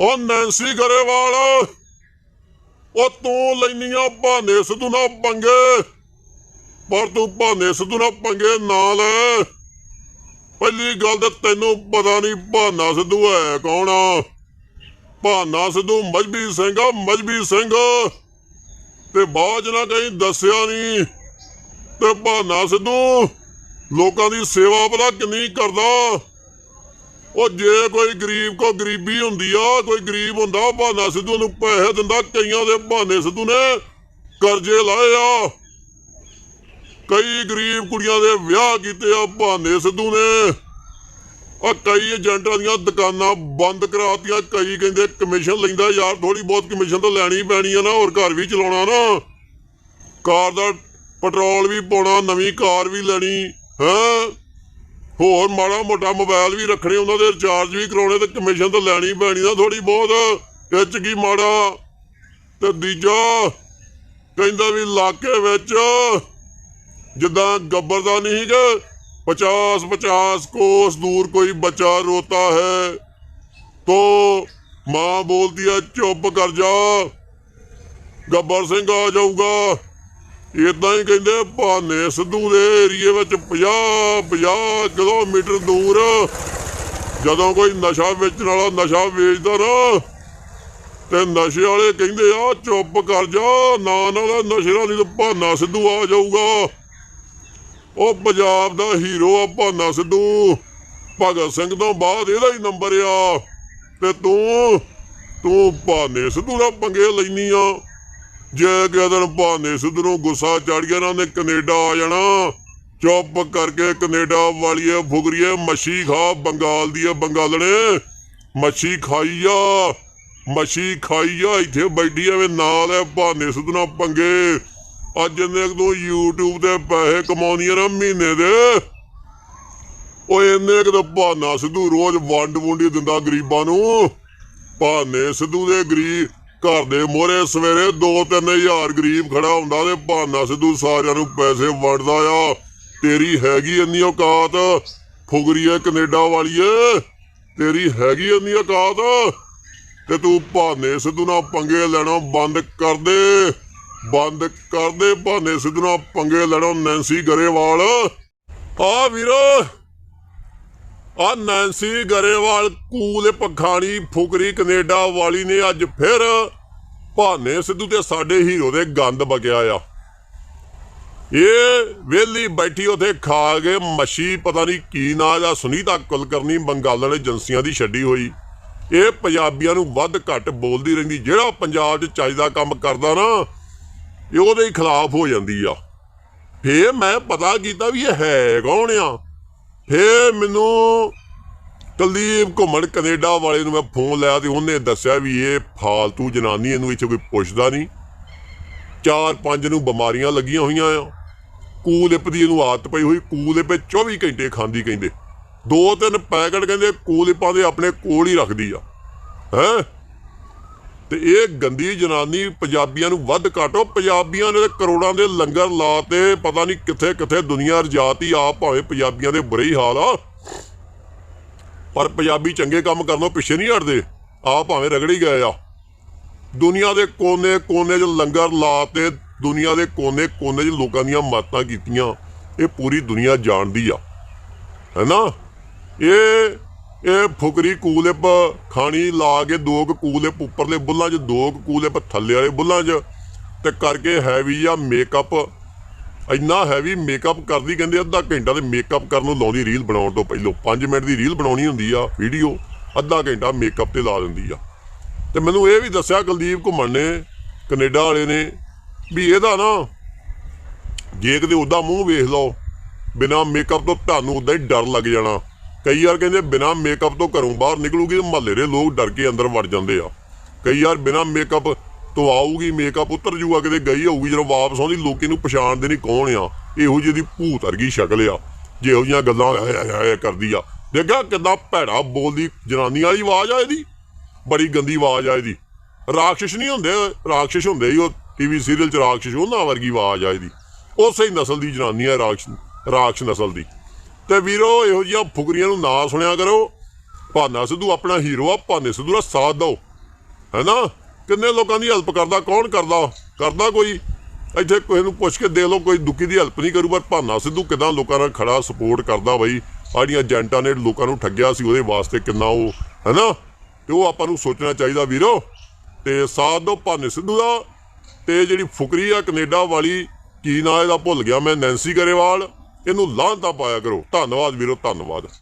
ਉਹ ਨੈਂਸੀ ਗਰੇਵਾਲ ਉਹ ਤੂੰ ਲੈਨੀਆਂ ਭਾਨੇ ਸਿੱਧੂ ਨਾਲ ਪੰਗੇ। ਪਰ ਤੂੰ ਭਾਨੇ ਸਿੱਧੂ ਨਾਲ ਪੰਗੇ ਨਾ ਲੈ। ਪਹਿਲੀ ਗੱਲ ਤਾਂ ਤੈਨੂੰ ਪਤਾ ਨਹੀਂ ਭਾਨਾ ਸਿੱਧੂ ਹੈ ਕੌਣ ਆ। ਭਾਨਾ ਸਿੱਧੂ ਮਜਬੀ ਸਿੰਘ ਆ, ਮਜਬੀ ਸਿੰਘ। ਤੇ ਬਾਅਦ 'ਚ ਨਾ ਕਹੀਂ ਦੱਸਿਆ ਨਹੀਂ। ਤੇ ਭਾਨਾ ਸਿੱਧੂ ਲੋਕਾਂ ਦੀ ਸੇਵਾ ਪਤਾ ਕਿੰਨੀ ਕਰਦਾ। ਉਹ ਜੇ ਕੋਈ ਗਰੀਬ ਕੋ ਗਰੀਬੀ ਹੁੰਦੀ ਆ, ਕੋਈ ਗਰੀਬ ਹੁੰਦਾ ਬਹਾਨਾ ਸਿੱਧੂ ਨੂੰ ਪੈਸੇ ਦਿੰਦਾ, ਕਈਆਂ ਦੇ ਬਹਾਨੇ ਸਿੱਧੂ ਨੇ ਕਰਜ਼ੇ ਲਾਏ ਆ। ਕਈ ਗਰੀਬ ਕੁੜੀਆਂ ਦੇ ਵਿਆਹ ਕੀਤੇ ਆ, ਬਹਾਨੇ ਸਿੱਧੂ ਨੇ। ਆ ਕਈ ਏਜੰਟਾਂ ਦੀਆਂ ਦੁਕਾਨਾਂ ਬੰਦ ਕਰਾਤੀਆਂ, ਕਈ ਕਹਿੰਦੇ ਕਮਿਸ਼ਨ ਲੈਂਦਾ, ਯਾਰ ਥੋੜੀ ਬਹੁਤ ਕਮਿਸ਼ਨ ਤਾਂ ਲੈਣੀ ਪੈਣੀ ਆ ਨਾ, ਹੋਰ ਘਰ ਵੀ ਚਲਾਉਣਾ ਨਾ। ਕਾਰ ਦਾ ਪੈਟਰੋਲ ਵੀ ਪਾਉਣਾ, ਨਵੀਂ ਕਾਰ ਵੀ ਲੈਣੀ, ਹੈ? ਹੋਰ ਮਾੜਾ ਮੋਟਾ ਮੋਬਾਈਲ ਵੀ ਰੱਖਣੇ, ਉਹਨਾਂ ਦੇ ਰਿਚਾਰਜ ਵੀ ਕਰਾਉਣੇ ਤੇ ਕਮਿਸ਼ਨ ਤਾਂ ਲੈਣੀ ਪੈਣੀ ਨਾ ਥੋੜੀ ਬਹੁਤ। ਇਹ ਕੀ ਮਾੜਾ? ਤੇ ਦੂਜਾ ਕਹਿੰਦਾ ਵੀ ਇਲਾਕੇ ਵਿੱਚ ਜਿੱਦਾਂ ਗੱਬਰ ਦਾ ਨਹੀਂ ਕਿ 50 50 ਕੋਸ ਦੂਰ ਕੋਈ ਬੱਚਾ ਰੋਤਾ ਹੈ, ਤੋ ਮਾਂ ਬੋਲਦੀ ਹੈ ਚੁੱਪ ਕਰ ਜਾ, ਗੱਬਰ ਸਿੰਘ ਆ ਜਾਊਗਾ। ਇਦਾਂ ਹੀ ਕਹਿੰਦੇ ਭਾਨੇ ਸਿੱਧੂ ਦੇ ਏਰੀਏ ਵਿੱਚ 50 50 ਕਿਲੋਮੀਟਰ ਦੂਰ। ਜਦੋਂ ਕੋਈ ਨਸ਼ਾ ਵੇਚਣ ਵਾਲਾ ਨਸ਼ਾ ਵੇਚਦਾ ਨਾ, ਤੇ ਨਸ਼ੇ ਵਾਲੇ ਕਹਿੰਦੇ ਆ, ਚੁੱਪ ਕਰ ਜਾ, ਨਾ ਨਾ ਦਾ ਨਸ਼ੇ ਨਾਲ ਨਹੀਂ ਭਾਨਾ ਸਿੱਧੂ ਆ ਜਾਊਗਾ। ਉਹ ਪੰਜਾਬ ਦਾ ਹੀਰੋ ਆ ਭਾਨਾ ਸਿੱਧੂ। ਭਗਤ ਸਿੰਘ ਤੋਂ ਬਾਅਦ ਇਹਦਾ ਹੀ ਨੰਬਰ ਆ। ਤੇ ਤੂੰ ਤੂੰ ਭਾਨੇ ਸਿੱਧੂ ਦਾ ਪੰਗੇ ਲੈਨੀ ਆ। ਜੇ ਕਿਸੇ ਦਿਨ ਭਾਨੇ ਸਿੱਧੂ ਨੂੰ ਗੁੱਸਾ ਚੜ ਗਿਆ ਨਾ ਉਹਨੇ ਕੈਨੇਡਾ ਆ ਜਾਣਾ। ਚੁੱਪ ਕਰਕੇ ਕੈਨੇਡਾ ਵਾਲੀਏ ਫੁਗਰੀਏ ਮੱਛੀ ਖਾ, ਬੰਗਾਲ ਦੀ ਬੰਗਾਲਣੇ। ਮੱਛੀ ਖਾਈ ਆ, ਮੱਛੀ ਖਾਈ ਆ, ਇੱਥੇ ਬੈਠੀ ਐਵੇਂ ਨਾਲ ਹੈ ਭਾਨੇ ਸਿੱਧੂ ਨਾਲ ਪੰਗੇ। ਅੱਜ ਇਹਨੇ ਦੋ YouTube ਤੇ ਪੈਸੇ ਕਮਾਉਂਦੀਆਂ ਨਾ ਮਹੀਨੇ ਦੇ। ਓਏ ਇਹਨੇ ਕਿਤੇ ਭਾਨਾ ਸਿੱਧੂ ਰੋਜ਼ ਵੰਡ ਵੁੰਡੀ ਦਿੰਦਾ ਗਰੀਬਾਂ ਨੂੰ। ਭਾਨੇ ਸਿੱਧੂ ਦੇ ਗਰੀਬ ਘਰ ਦੇ ਮੋਰੇ ਸਵੇਰੇ 2-3000 ਗਰੀਬ ਖੜਾ ਹੁੰਦਾ ਤੇ ਭਾਨਾ ਸਿੱਧੂ ਸਾਰਿਆਂ ਨੂੰ ਪੈਸੇ ਵੰਡਦਾ ਆ। ਤੇਰੀ ਹੈਗੀ ਇੰਨੀ ਔਕਾਤ, ਫੁਗਰੀਏ ਕੈਨੇਡਾ ਵਾਲੀਏ, ਤੇਰੀ ਹੈਗੀ ਇੰਨੀ ਔਕਾਤ, ਤੇ ਤੂੰ ਭਾਨੇ ਸਿੱਧੂ ਨਾਲ ਪੰਗੇ ਲੈਣਾ ਬੰਦ ਕਰ ਦੇ। ਬੰਦ ਕਰ ਦੇ ਭਾਨੇ ਸਿੱਧੂ ਨਾਲ ਪੰਗੇ ਲੈਣਾ ਨੈਂਸੀ ਗਰੇਵਾਲ। ਆ ਵੀਰੋ ਆ ਨੈਂਸੀ ਗਰੇਵਾਲ, ਕੂਲੇ ਪਖਾਣੀ, ਫੁਕਰੀ ਕੈਨੇਡਾ ਵਾਲੀ ਨੇ ਅੱਜ ਫਿਰ ਭਾਨੇ ਸਿੱਧੂ ਤੇ ਸਾਡੇ ਹੀਰੋ ਦੇ ਗੰਦ ਬਗਿਆ ਆ। ਇਹ ਵੇਲੀ ਬੈਠੀ ਉਥੇ ਖਾ ਕੇ ਮੱਛੀ, ਪਤਾ ਨਹੀਂ ਕੀ ਨਾਂ ਦਾ ਸੁਨੀਤਾ ਕੁਲਕਰਨੀ ਬੰਗਾਲਣ ਏਜੰਸੀਆਂ ਦੀ ਛੱਡੀ ਹੋਈ। ਇਹ ਪੰਜਾਬੀਆਂ ਨੂੰ ਵੱਧ ਘੱਟ ਬੋਲਦੀ ਰਹਿੰਦੀ, ਜਿਹੜਾ ਪੰਜਾਬ 'ਚ ਚੱਜ ਕੰਮ ਕਰਦਾ ਨਾ, ਇਹ ਉਹਦੇ ਖਿਲਾਫ ਹੋ ਜਾਂਦੀ ਆ। ਫੇਰ ਮੈਂ ਪਤਾ ਕੀਤਾ ਵੀ ਇਹ ਹੈ ਕੌਣ ਆ? ਫੇਰ ਮੈਨੂੰ ਕੁਲਦੀਪ ਘੁੰਮਣ ਕੈਨੇਡਾ ਵਾਲੇ ਨੂੰ ਮੈਂ ਫੋਨ ਲਾਇਆ ਤੇ ਉਹਨੇ ਦੱਸਿਆ ਵੀ ਇਹ ਫਾਲਤੂ ਜਨਾਨੀ ਇਹਨੂੰ ਇੱਥੇ ਕੋਈ ਪੁੱਛਦਾ ਨਹੀਂ। ਚਾਰ ਪੰਜ ਨੂੰ ਬਿਮਾਰੀਆਂ ਲੱਗੀਆਂ ਹੋਈਆਂ ਆ। ਕੂਲਿਪ ਦੀ ਇਹਨੂੰ ਆਦਤ ਪਈ ਹੋਈ ਕੂਲਿਪ 24 ਘੰਟੇ ਖਾਂਦੀ ਕਹਿੰਦੇ। ਦੋ ਤਿੰਨ ਪੈਕਟ ਕਹਿੰਦੇ ਕੂਲਿਪਾਂ ਦੇ ਆਪਣੇ ਕੋਲ ਹੀ ਰੱਖਦੀ ਆ। ਹੈ? ਤੇ ਇਹ ਗੰਦੀ ਜਨਾਨੀ ਪੰਜਾਬੀਆਂ ਨੂੰ ਵੱਧ ਘਾਟੋ, ਪੰਜਾਬੀਆਂ ਨੇ ਕਰੋੜਾਂ ਦੇ ਲੰਗਰ ਲਾਤੇ ਪਤਾ ਨਹੀਂ ਕਿੱਥੇ ਕਿੱਥੇ ਦੁਨੀਆ ਰਜਾਤੀ ਆ ਭਾਵੇਂ ਪੰਜਾਬੀਆਂ ਦੇ ਬੁਰੇ ਹਾਲ ਆ। ਪਰ ਪੰਜਾਬੀ ਚੰਗੇ ਕੰਮ ਕਰਨੋਂ ਪਿੱਛੇ ਨਹੀਂ ਹਟਦੇ ਆ ਭਾਵੇਂ ਰਗੜੀ ਗਏ ਆ। ਦੁਨੀਆ ਦੇ ਕੋਨੇ ਕੋਨੇ 'ਚ ਲੰਗਰ ਲਾਤੇ ਦੁਨੀਆ ਦੇ ਕੋਨੇ ਕੋਨੇ 'ਚ ਲੋਕਾਂ ਦੀਆਂ ਮਦਦਾਂ ਕੀਤੀਆਂ, ਇਹ ਪੂਰੀ ਦੁਨੀਆ ਜਾਣਦੀ ਆ। ਹੈਨਾ ਇਹ ਇਹ ਫੁਕਰੀ ਕੂਲਿਪ ਖਾਣੀ ਲਾ ਕੇ ਦੋ ਕੁ ਕੂਲਿਪ ਉੱਪਰਲੇ ਬੁੱਲਾਂ 'ਚ, ਦੋ ਕੁ ਕੂਲਿਪ ਥੱਲੇ ਵਾਲੇ ਬੁੱਲਾਂ 'ਚ ਤੇ ਕਰਕੇ ਹੈਵੀ ਆ ਮੇਕਅਪ ਇੰਨਾ ਹੈਵੀ ਮੇਕਅਪ ਕਰਦੀ ਕਹਿੰਦੇ ਅੱਧਾ ਘੰਟਾ ਤੇ ਮੇਕਅਪ ਕਰਨ ਨੂੰ ਲਾਉਂਦੀ ਰੀਲ ਬਣਾਉਣ ਤੋਂ ਪਹਿਲਾਂ। 5 ਮਿੰਟ ਦੀ ਰੀਲ ਬਣਾਉਣੀ ਹੁੰਦੀ ਆ ਵੀਡੀਓ ਅੱਧਾ ਘੰਟਾ ਮੇਕਅਪ ਤੇ ਲਾ ਦਿੰਦੀ ਆ। ਤੇ ਮੈਨੂੰ ਇਹ ਵੀ ਦੱਸਿਆ ਕੁਲਦੀਪ ਘੁੰਮਣ ਨੇ, ਕੈਨੇਡਾ ਵਾਲੇ ਨੇ, ਵੀ ਇਹਦਾ ਨਾ ਜੇ ਕਿਤੇ ਉਹਦਾ ਮੂੰਹ ਵੇਖ ਲਓ, ਬਿਨਾ ਮੇਕਅਪ ਤੋਂ ਤੁਹਾਨੂੰ ਉਦਾਂ ਹੀ ਡਰ ਲੱਗ ਜਾਣਾ। ਕਈ ਵਾਰ ਕਹਿੰਦੇ ਬਿਨਾ ਮੇਕਅਪ ਤੋਂ ਘਰੋਂ ਬਾਹਰ ਨਿਕਲੂਗੀ ਤੇ ਮਹੱਲੇ ਦੇ ਲੋਕ ਡਰ ਕੇ ਅੰਦਰ ਵੜ ਜਾਂਦੇ ਆ। ਕਈ ਵਾਰ ਬਿਨਾ ਮੇਕਅਪ ਤੋਂ ਆਊਗੀ ਮੇਕਅਪ ਉਤਰ ਜੂਗਾ, ਕਿਤੇ ਗਈ ਹੋਊਗੀ, ਜਦੋਂ ਵਾਪਸ ਆਉਂਦੀ, ਲੋਕੀ ਨੂੰ ਪਛਾਣਦੇ ਨਹੀਂ ਕੌਣ ਆ। ਇਹੋ ਜਿਹੀ ਦੀ ਭੂਤ ਵਰਗੀ ਸ਼ਕਲ ਆ, ਜਿਹੋ ਇਹੋ ਜਿਹੀਆਂ ਗੱਲਾਂ ਕਰਦੀ ਆ। ਦੇਖਿਆ ਕਿਦਾਂ ਭੈੜਾ ਬੋਲਦੀ ਜਨਾਨੀ ਵਾਲੀ ਆਵਾਜ਼ ਆ ਇਹਦੀ? ਬੜੀ ਗੰਦੀ ਆਵਾਜ਼ ਆ ਇਹਦੀ। ਰਾਖਸ਼ ਨਹੀਂ ਹੁੰਦੇ ਰਾਖਸ਼ ਹੁੰਦੇ ਹੀ ਉਹ ਟੀਵੀ ਸੀਰੀਅਲ ਚ ਰਾਖਸ਼ ਉਹਨਾਂ ਵਰਗੀ ਆਵਾਜ਼ ਆ ਇਹਦੀ। ਉਸੇ ਹੀ ਨਸਲ ਦੀ ਜਨਾਨੀ ਆ ਰਾਖਸ਼ ਰਾਖਸ਼ ਨਸਲ ਦੀ। ਤੇ ਵੀਰੋ, ਇਹੋ ਜਿਹੀਆਂ ਫੁਕਰੀਆਂ ਨੂੰ ਨਾ ਸੁਣਿਆ ਕਰੋ। ਭਾਨਾ ਸਿੱਧੂ ਆਪਣਾ ਹੀਰੋ ਆ, ਭਾਨੇ ਸਿੱਧੂ ਦਾ ਸਾਥ ਦਿਓ। ਹੈਨਾ? ਕਿੰਨੇ ਲੋਕਾਂ ਦੀ ਹੈਲਪ ਕਰਦਾ, ਕੌਣ ਕਰਦਾ? ਕਰਦਾ ਕੋਈ? ਇੱਥੇ ਕਿਸੇ ਨੂੰ ਪੁੱਛ ਕੇ ਦੇ ਲਓ, ਕੋਈ ਦੁਖੀ ਦੀ ਹੈਲਪ ਨਹੀਂ ਕਰੂ, ਪਰ ਭਾਨਾ ਸਿੱਧੂ ਕਿਦਾਂ ਲੋਕਾਂ ਨਾਲ ਖੜਾ ਸਪੋਰਟ ਕਰਦਾ ਬਈ? ਆੜੀਆਂ ਏਜੰਟਾਂ ਨੇ ਲੋਕਾਂ ਨੂੰ ਠੱਗਿਆ ਸੀ, ਉਹਦੇ ਵਾਸਤੇ ਕਿੰਨਾ ਉਹ, ਹੈਨਾ? ਤੇ ਉਹ ਆਪਾਂ ਨੂੰ ਸੋਚਣਾ ਚਾਹੀਦਾ ਵੀਰੋ। ਤੇ ਸਾਥ ਦਿਓ ਭਾਨੇ ਸਿੱਧੂ ਦਾ। ਤੇ ਜਿਹੜੀ ਫੁਕਰੀ ਆ ਕੈਨੇਡਾ ਵਾਲੀ, ਕੀ ਨਾਂ ਇਹਦਾ ਭੁੱਲ ਗਿਆ ਮੈਂ, ਨੈਂਸੀ ਗਰੇਵਾਲ। ਇਹਨੂੰ ਲਾਂਤਾ ਪਾਇਆ ਕਰੋ। ਧੰਨਵਾਦ ਵੀਰੋ ਧੰਨਵਾਦ।